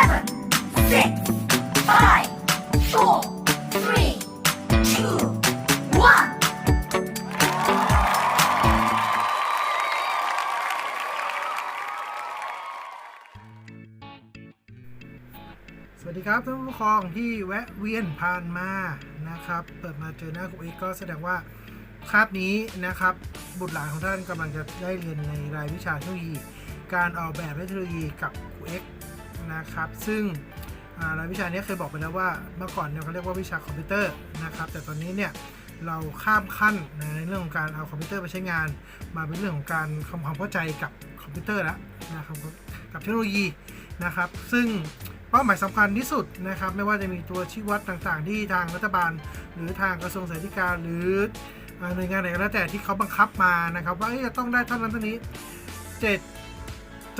seven, six, five, four, three, two, one. สวัสดีครับท่านผู้ปกครองที่แวะเวียนผ่านมานะครับ เปิดมาเจอหน้าครูเอกก็แสดงว่าคาบนี้นะครับ บุตรหลานของท่านกำลังจะได้เรียนในรายวิชาเทคโนโลยี การออกแบบและเทคโนโลยีกับครูเอก นะครับ ซึ่งรายวิชานี้เคยบอกไปแล้วว่าเมื่อก่อนเนี่ยเขาเรียกว่าวิชาคอมพิวเตอร์นะครับ แต่ตอนนี้เนี่ยเราข้ามขั้นในเรื่องของการเอาคอมพิวเตอร์ไปใช้งาน มาเป็นเรื่องของการทำความเข้าใจกับคอมพิวเตอร์แล้วนะครับกับเทคโนโลยีนะครับ ซึ่งเป้าหมายสำคัญที่สุดนะครับ ไม่ว่าจะมีตัวชี้วัดต่างๆ ที่ทางรัฐบาล หรือทางกระทรวงสาธารณสุขหรือหน่วยงานไหนก็แล้วแต่ที่เขาบังคับมานะครับ ว่าจะต้องได้เท่านั้นเท่านี้เ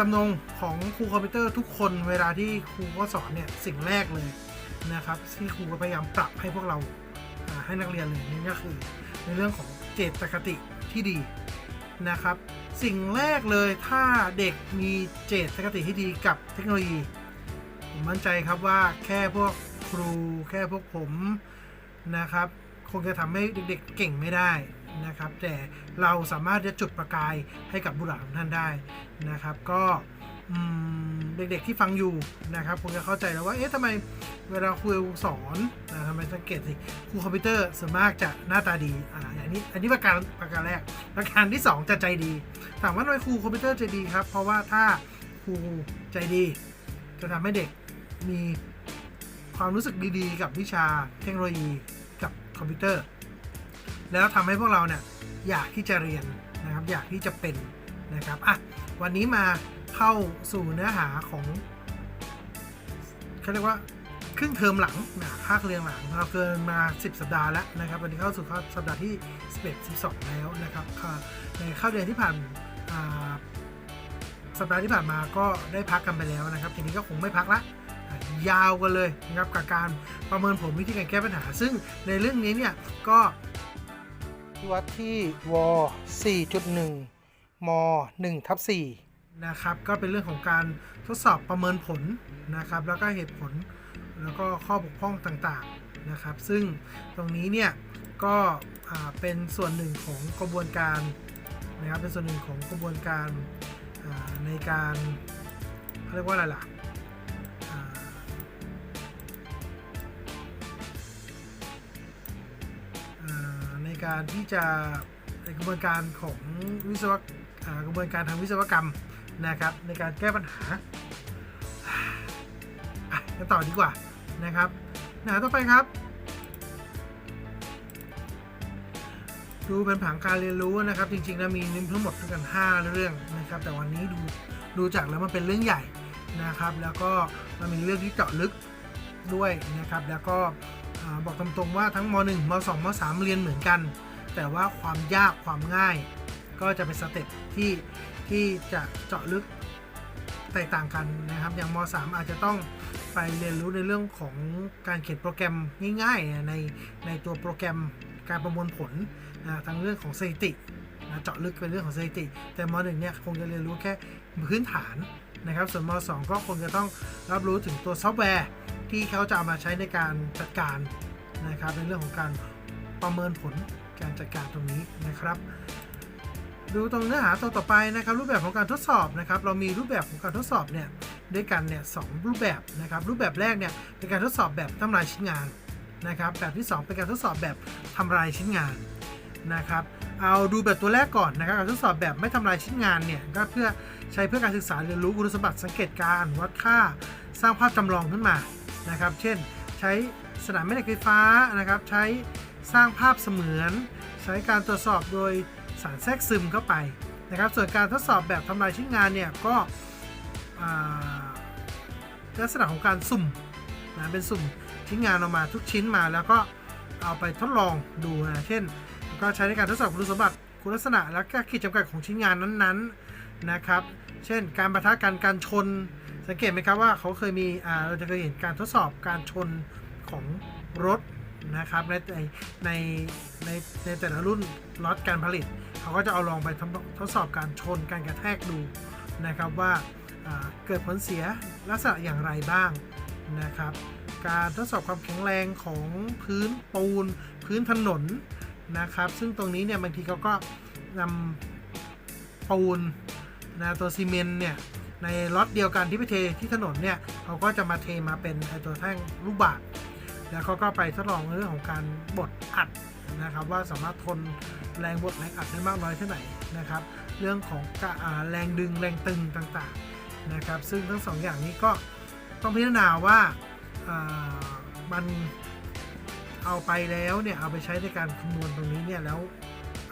จำนงของครูคอมพิวเตอร์ทุกคนเวลาที่ครูก็สอนเนี่ยสิ่งแรกเลยนะครับที่ครูก็พยายามปรับให้พวกเราอ่าให้นักเรียนเลยนี่ก็คือในเรื่องของเจตคติที่ดีนะครับ สิ่งแรกเลยถ้าเด็กมีเจตคติที่ดีกับเทคโนโลยีผมมั่นใจครับว่าแค่พวกครูแค่พวกผมนะครับ คงจะทำให้เด็กๆเก่งไม่ได้ นะครับ แต่เราสามารถจะจุดประกายให้กับบุรหลาของท่านได้นะครับ ก็เด็กๆที่ฟังอยู่นะครับคงจะเข้าใจแล้วว่า เอ๊ะทำไมเวลาครูสอนนะทำไมสังเกตสิครูคอมพิวเตอร์ส่วนมากจะหน้าตาดีอ่าอย่างนี้อันนี้ประการประการแรก ประการที่สองจะใจดี ถามว่าทำไมครูคอมพิวเตอร์ใจดีครับ เพราะว่าถ้าครูใจดี จะทำให้เด็กมีความรู้สึกดีๆ กับวิชาเทคโนโลยีกับคอมพิวเตอร์ แล้วทำให้พวกเราเนี่ยอยากที่จะเรียนนะครับอยากที่จะเป็นนะครับอะวันนี้มาเข้าสู่เนื้อหาของเขาเรียกว่าครึ่งเทอมหลังนะภาคเรียนหลังเราเกินมา 10 สัปดาห์แล้วนะครับวันนี้เข้าสู่สัปดาห์ที่ 11 12 แล้วนะครับในเข้าเดือนที่ผ่านสัปดาห์ที่ผ่านมาก็ได้พักกันไปแล้วนะครับทีนี้ก็คงไม่พักละอะยาวกันเลยนะครับกับการประเมินผลวิธีการแก้ปัญหา ซึ่งในเรื่องนี้เนี่ยก็ วัดที่ว4.1ม1ทับ4นะครับ ก็เป็นเรื่องของการทดสอบประเมินผลนะครับ แล้วก็เหตุผลแล้วก็ข้อบกพร่องต่างๆนะครับ ซึ่งตรงนี้เนี่ยก็เป็นส่วนหนึ่งของกระบวนการนะครับเป็นส่วนหนึ่งของกระบวนการในการเขาเรียกว่าอะไรล่ะ การที่จะในกระบวนการของวิศวกกระบวนการทางวิศวกรรมนะครับในการแก้ปัญหาอะกันต่อดีกว่านะครับหนาต่อไปครับ ดูเป็นผังการเรียนรู้นะครับ จริงๆแล้วมีทั้งหมดทั้งกัน 5 เรื่องนะครับ แต่วันนี้ดูดูจากแล้วมันเป็นเรื่องใหญ่นะครับ แล้วก็มันมีเรื่องที่เจาะลึกด้วยนะครับ แล้วก็ บอกตรงๆว่าทั้งม .1 ม .2 ม .3 เรียนเหมือนกัน แต่ว่าความยากความง่าย ก็จะเป็นสเต็ปที่ที่จะเจาะลึกแตกต่างกันนะครับ อย่างม .3 อาจจะต้องไปเรียนรู้ในเรื่องของการเขียนโปรแกรมง่ายๆ ในในตัวโปรแกรมการประมวลผลนะทั้งเรื่องของสถิตินะเจาะลึกเป็นเรื่องของสถิติ แต่ม .1 เนี่ยคงจะเรียนรู้แค่พื้นฐานนะครับ ส่วนม .2 ก็คงจะต้องรับรู้ถึงตัวซอฟต์แวร์ ที่เขาจะเอามาใช้ในการจัดการนะครับในเรื่องของการประเมินผลการจัดการตรงนี้นะครับ ดูตรงเนื้อหาตัวต่อไปนะครับ รูปแบบของการทดสอบนะครับ เรามีรูปแบบของการทดสอบเนี่ยด้วยกันเนี่ยสองรูปแบบนะครับ รูปแบบแรกเนี่ยเป็นการทดสอบแบบทำลายชิ้นงานนะครับ แบบที่สองเป็นการทดสอบแบบทำลายชิ้นงานนะครับ เอาดูแบบตัวแรกก่อนนะครับ การทดสอบแบบไม่ทำลายชิ้นงานเนี่ยก็เพื่อใช้เพื่อการศึกษาเรียนรู้คุณสมบัติสังเกตการวัดค่า สร้างภาพจำลองขึ้นมา นะครับ เช่น ใช้สนามแม่เหล็กไฟฟ้านะครับ ใช้สร้างภาพเสมือน ใช้การตรวจสอบโดยสารแทรกซึมเข้าไปนะครับ ส่วนการทดสอบแบบทำลายชิ้นงานเนี่ยก็ลักษณะของการสุ่มนะเป็นสุ่มชิ้นงานออกมาทุกชิ้นมาแล้วก็เอาไปทดลองดูนะเช่น ก็ใช้ในการทดสอบคุณสมบัติคุณลักษณะและก็ขีดจำกัดของชิ้นงานนั้นๆนะครับ เช่น การประทะกันการชน สังเกตไหมครับว่าเขาเคยมีเราจะเคยเห็นการทดสอบการชนของรถนะครับในในในในในแต่ละรุ่นล็อตการผลิต เขาก็จะเอาลองไปทดทดสอบการชนการกระแทกดูนะครับว่าอ่าเกิดผลเสียลักษณะอย่างไรบ้างนะครับ การทดสอบความแข็งแรงของพื้นปูน พื้นถนนนะครับ ซึ่งตรงนี้เนี่ยบางทีเขาก็นำปูนนะตัวซีเมนต์เนี่ย ในล็อตเดียวกันที่ไปเทที่ถนนเนี่ยเขาก็จะมาเทมาเป็นไอตัวแท่งลูกบาศก์แล้วเขาก็ไปทดลองเรื่องของการบดอัดนะครับว่าสามารถทนแรงบดแรงอัดได้มากน้อยแค่ไหนนะครับเรื่องของแรงดึงแรงตึงต่างๆนะครับซึ่งทั้งสองอย่างนี้ก็ต้องพิจารณาว่ามันเอาไปแล้วเนี่ยเอาไปใช้ในการคำนวณตรงนี้เนี่ยแล้ว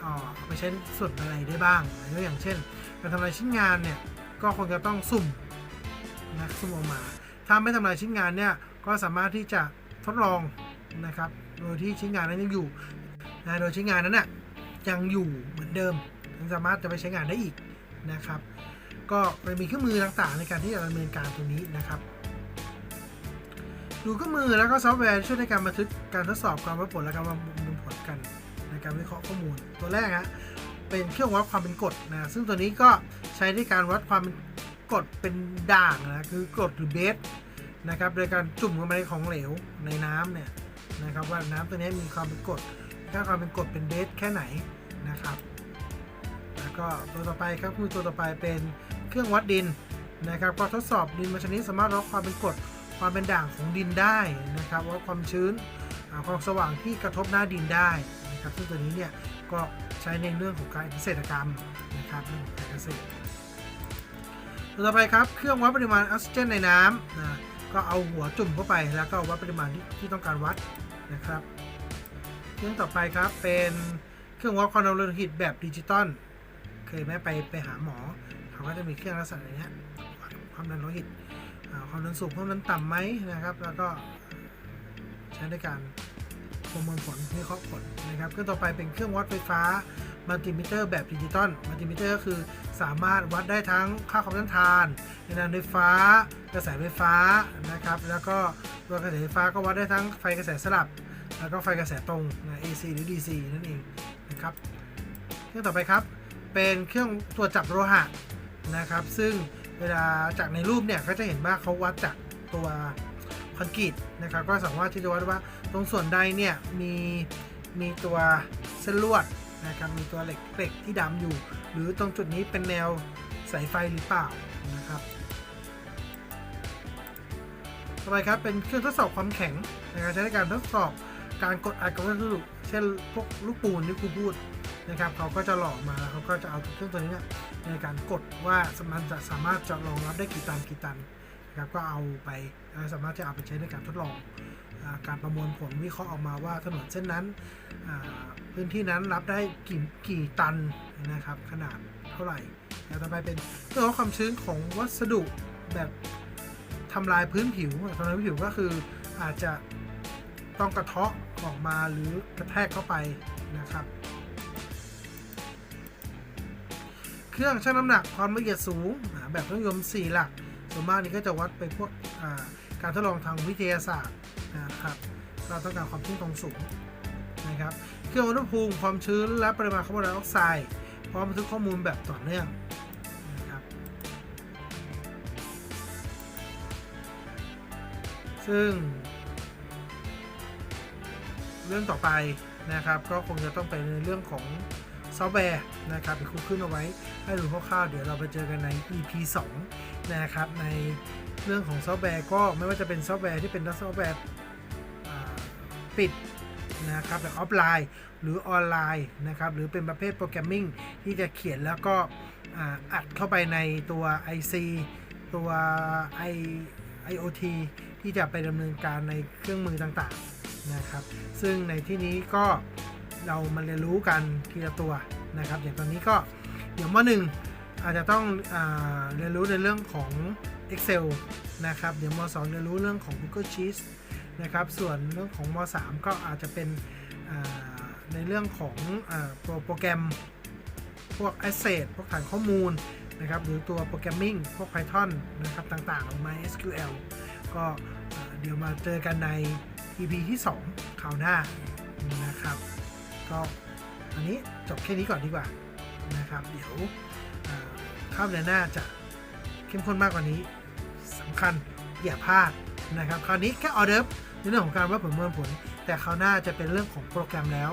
เอาเอาไปใช้ส่วนอะไรได้บ้างยกอย่างเช่น การทำลายชิ้นงานเนี่ย ก็คงจะต้องสุ่มนะสุ่มออกมา ถ้าไม่ทำลายชิ้นงานเนี่ยก็สามารถที่จะทดลองนะครับ โดยที่ชิ้นงานนั้นยังอยู่นะโดยชิ้นงานนั้นน่ะยังอยู่เหมือนเดิมยังสามารถจะไปใช้งานได้อีกนะครับ ก็มันมีเครื่องมือต่างๆในการที่จะดำเนินการตรงนี้นะครับดูเครื่องมือแล้วก็ซอฟต์แวร์ช่วยในการบันทึกการทดสอบการวัดผลและการประมวลผลกันในการวิเคราะห์ข้อมูลตัวแรกฮะ เป็นเครื่องวัดความเป็นกรดนะ ซึ่งตัวนี้ก็ใช้ในการวัดความเป็นกรดเป็นด่างนะ คือกรดหรือเบสนะครับ โดยการจุ่มลงไปในของเหลวในน้ำเนี่ยนะครับว่าน้ำตัวนี้มีความเป็นกรดค่าความเป็นกรดเป็นเบสแค่ไหนนะครับ แล้วก็ตัวต่อไปครับคือตัวต่อไปเป็นเครื่องวัดดินนะครับ ก็ทดสอบดินบางชนิดสามารถวัดความเป็นกรดความเป็นด่างของดินได้นะครับวัดความชื้นความสว่างที่กระทบหน้าดินได้นะครับซึ่งตัวนี้เนี่ยก็ ใช้ในเรื่องของการเกษตรกรรมนะครับเรื่องของการเกษตรตัวต่อไปครับเครื่องวัดปริมาณออกซิเจนในน้ำนะก็เอาหัวจุ่มเข้าไปแล้วก็วัดปริมาณที่ที่ต้องการวัดนะครับเครื่องต่อไปครับเป็นเครื่องวัดความดันโลหิตแบบดิจิตอลเคยไหมไปไปหาหมอเขาก็จะมีเครื่องลักษณะอย่างเนี้ยความดันโลหิตความดันสูงความดันต่ำไหมนะครับ แล้วก็ใช้ในการ ประมินผลวิเคราะห์ผลนะครับเครื่องต่อไปเป็นเครื่องวัดไฟฟ้ามัลติมิเตอร์แบบดิจิตอลมัลติมิเตอร์ก็คือสามารถวัดได้ทั้งค่าความต้านทานในนานไฟฟ้า กระแสไฟฟ้านะครับ แล้วก็ตัวกระแสไฟฟ้าก็วัดได้ทั้งไฟกระแสสลับ แล้วก็ไฟกระแสตรงนะ AC หรือ DC นั่นเองนะครับ เครื่องต่อไปครับ เป็นเครื่องตรวจจับโลหะนะครับ ซึ่งเวลาจากในรูปเนี่ยก็จะเห็นว่าเขาวัดจากตัว คอนกรีตนะครับก็สามารถที่จะวัดว่าตรงส่วนใดเนี่ยมีมีตัวเส้นลวดนะครับมีตัวเหล็กเหล็กที่ดำอยู่ หรือตรงจุดนี้เป็นแนวสายไฟหรือเปล่านะครับต่อไปครับเป็นเครื่องทดสอบความแข็งนะครับใช้ในการทดสอบการกดอัดกับวัสดุเช่นพวกลูกปูนที่ครูพูดนะครับเขาก็จะหล่อมาแล้วเขาก็จะเอาเครื่องตัวนี้นในการกดว่ามันจะสามารถจะรองรับได้กี่ตันกี่ตัน นะครับก็เอาไปสามารถจะเอาไปใช้ในการทดลองอการประมวลผลวิเคราะห์ออกมาว่าถนนเส้นนั้นพื้นที่นั้นรับได้กี่กี่ตันนะครับ ขนาดเท่าไหร่แล้วต่อไปเป็นเรื่องของความชื้นของวัสดุแบบทำลายพื้นผิวทำลายพื้นผิวก็คืออาจจะต้องกระเทาะออกมาหรือกระแทกเข้าไปนะครับ เครื่องชั่งน้ำหนักความละเอียดสูงแบบเครื่องยนต์4หลัก ส่วนมากนี่ก็จะวัดไปพวกการทดลองทางวิทยาศาสตร์นะครับเราต้องการความชุ่มตรงสูงนะครับเครื่องวัดอุณหภูมิความชื้นและปริมาณคาร์บอนไดออกไซด์พร้อมบันทึกข้อมูลแบบต่อเนื่องนะครับซึ่ง เรื่องต่อไปนะครับก็คงจะต้องไปในเรื่องของซอฟต์แวร์นะครับเดี๋ยวครูขึ้นเอาไว้ให้ดูคร่าวๆเดี๋ยวเราไปเจอกันใน EP 2 นะครับในเรื่องของซอฟต์แวร์ก็ไม่ว่าจะเป็นซอฟต์แวร์ที่เป็นซอฟต์แวร์ปิดนะครับแบบออฟไลน์หรือออนไลน์นะครับหรือเป็นประเภทโปรแกรมมิ่งที่จะเขียนแล้วก็อัดเข้าไปในตัว IC ตัว I IoT ที่จะไปดำเนินการในเครื่องมือต่างๆนะครับ ซึ่งในที่นี้ก็เรามาเรียนรู้กันทีละตัวนะครับ อย่างตอนนี้ก็เดี๋ยวมหนึ่ง อาจจะต้องอเรียนรู้ในเรื่องของ Excel นะครับ เดี๋ยวมสองเรียนรู้เรื่องของ Google Sheets นะครับ ส่วนเรื่องของมสามก็อาจจะเป็นในเรื่องของอโปรโปรแกรมพวก Asset พวกฐานข้อมูลนะครับหรือตัวโปรแกรมมิ่งพวก Python นะครับต่างๆ MySQL ก็เดี๋ยวมาเจอกันใน EP ที่ 2 คราวหน้านะครับ ก็อันนี้จบแค่นี้ก่อนดีกว่านะครับ เดี๋ยวามเดือนหน้าจะเข้มข้นมากกว่านี้สำคัญอย่าพลาดนะครับคราวนี้แค่ออเดิร์ฟในเรื่องของการวัดผลเมินผล แต่คราวหน้าจะเป็นเรื่องของโปรแกรมแล้ว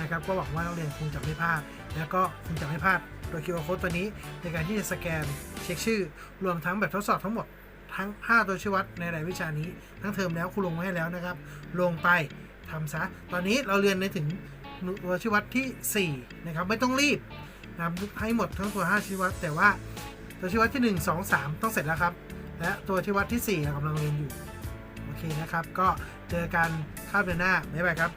นะครับก็หวังว่านักเรียนคงจะไม่พลาด แล้วก็คงจะไม่พลาดโดย QR code ตัวนี้ในการที่จะสแกนเช็คชื่อ รวมทั้งแบบทดสอบทั้งหมดทั้ง 5 ตัวชี้วัดในรายวิชานี้ ทั้งเทอมแล้วครูลงไว้ให้แล้วนะครับ ลงไปทำซะ ตอนนี้เราเรียนในถึงตัวชี้วัดที่ 4 นะครับ ไม่ต้องรีบ นะครับให้หมดทั้งตัว 5 ชี้วัด แต่ว่าตัวชี้วัดที่ 1 2 3 ต้องเสร็จแล้วครับ และตัวชี้วัดที่4เรากำลังเรียนอยู่ โอเคนะครับ ก็เจอกันคาบเดือนหน้าบ๊ายบายครับ